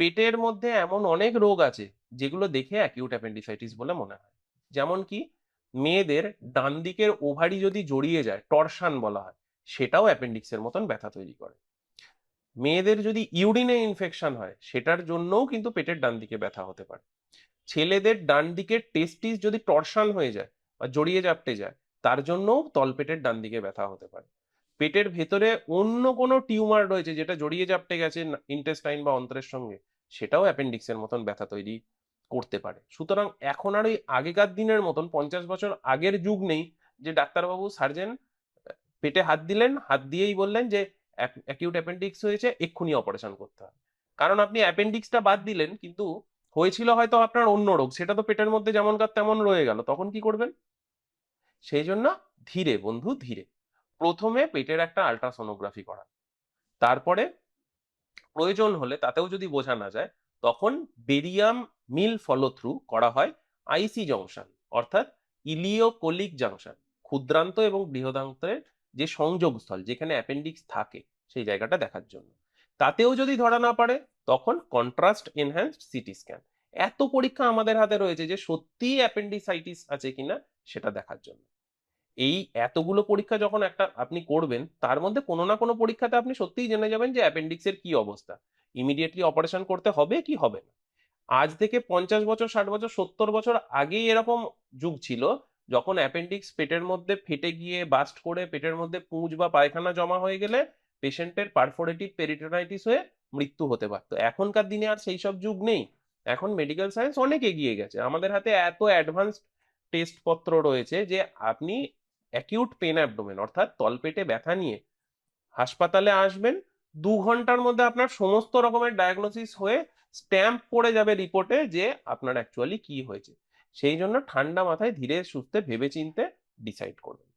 পেটের মধ্যে এমন অনেক রোগ আছে, যেগুলো দেখে অ্যাকিউট অ্যাপেন্ডিসাইটিস বলে মনে হয়। যেমন কি, মেয়েদের ডান দিকের ওভারি যদি জড়িয়ে যায় টরশন বলা হয়, সেটাও অ্যাপেন্ডিক্সের মতন ব্যথা তৈরি করে। মেয়েদের যদি ইউরিনে ইনফেকশন হয়, সেটার জন্যও কিন্তু পেটের ডান দিকে ব্যথা হতে পারে। ছেলেদের ডান দিকের টেস্টিস যদি টরশন হয়ে যায় বা জড়িয়ে জাপটে যায়, তার জন্যও তলপেটের ডান দিকে ব্যথা হতে পারে। পেটের ভেতরে অন্য কোনো টিউমার রয়েছে যেটা জড়িয়ে জাপটে গেছে ইন্টেস্টাইন বা অন্ত্রের সঙ্গে, সেটাও অ্যাপেন্ডিক্সের মতন ব্যথা তৈরি করতে পারে। সুতরাং এখন আর ওই আগেকার দিনের মতন, পঞ্চাশ বছর আগের যুগ নেই যে ডাক্তারবাবু সার্জেন পেটে হাত দিলেন, হাত দিয়েই বললেন যে অ্যাকিউট অ্যাপেন্ডিক্স হয়েছে, এক্ষুনি অপারেশন করতে হবে। কারণ আপনি অ্যাপেন্ডিক্সটা বাদ দিলেন, কিন্তু হয়েছিল হয়তো আপনার অন্য রোগ, সেটা তো পেটের মধ্যে যেমনকার তেমন রয়ে গেল, তখন কি করবেন? সেই জন্য ধীরে বন্ধু, ধীরে। প্রথমে পেটের একটা আলট্রাসোনোগ্রাফি করা তারপরে প্রয়োজন হলে তাতেও যদি বোঝা না যায়, তখন বেরিয়াম মিল ফলো থ্রু করা হয় আইসি জংশন অর্থাৎ ইলিওকোলিক জাংশন ক্ষুদ্রান্ত এবং বৃহদান্তের যে সংযোগস্থল, যেখানে অ্যাপেন্ডিক্স থাকে সেই জায়গাটা দেখার জন্য। তাতেও যদি ধরা না পারে তখন কন্ট্রাস্ট এনহ্যান্সড সিটি স্ক্যান এত পরীক্ষা আমাদের হাতে রয়েছে যে সত্যিই অ্যাপেন্ডিসাইটিস আছে কিনা, সেটা দেখার জন্য। এই এতগুলো পরীক্ষা যখন একটা আপনি করবেন, তার মধ্যে কোনো না কোনো পরীক্ষাতে আপনি সত্যিই জেনে যাবেন যে অ্যাপেন্ডিক্সের কি অবস্থা। ইমিডিয়েটলি অপারেশন করতে হবে কি হবে না? আজ থেকে পঞ্চাশ বছর, ষাট বছর, সত্তর বছর আগেই এরকম যুগ ছিল যখন অ্যাপেন্ডিক্স পেটের মধ্যে ফেটে গিয়ে বাস্ট করে পেটের মধ্যে পুঁজ বা পায়খানা জমা হয়ে গেলে পেশেন্টের পারফোরেটিভ পেরিটোনাইটিস হয়ে মৃত্যু হতে পারত। এখনকার দিনে আর সেই সব যুগ নেই। এখন মেডিকেল সায়েন্স অনেক এগিয়ে গেছে। আমাদের হাতে এত অ্যাডভান্স টেস্ট পত্র রয়েছে যে আপনি অ্যাকিউট পেন অ্যাবডোমেন অর্থাৎ তলপেটে ব্যথা নিয়ে হাসপাতালে আসবেন, দু ঘণ্টার মধ্যে আপনার সমস্ত রকমের ডায়াগনোসিস হয়ে স্ট্যাম্প পড়ে যাবে রিপোর্টে যে আপনার অ্যাকচুয়ালি কি হয়েছে। সেই জন্য ঠান্ডা মাথায় ধীরে সুস্থে ভেবে চিনতে ডিসাইড করবেন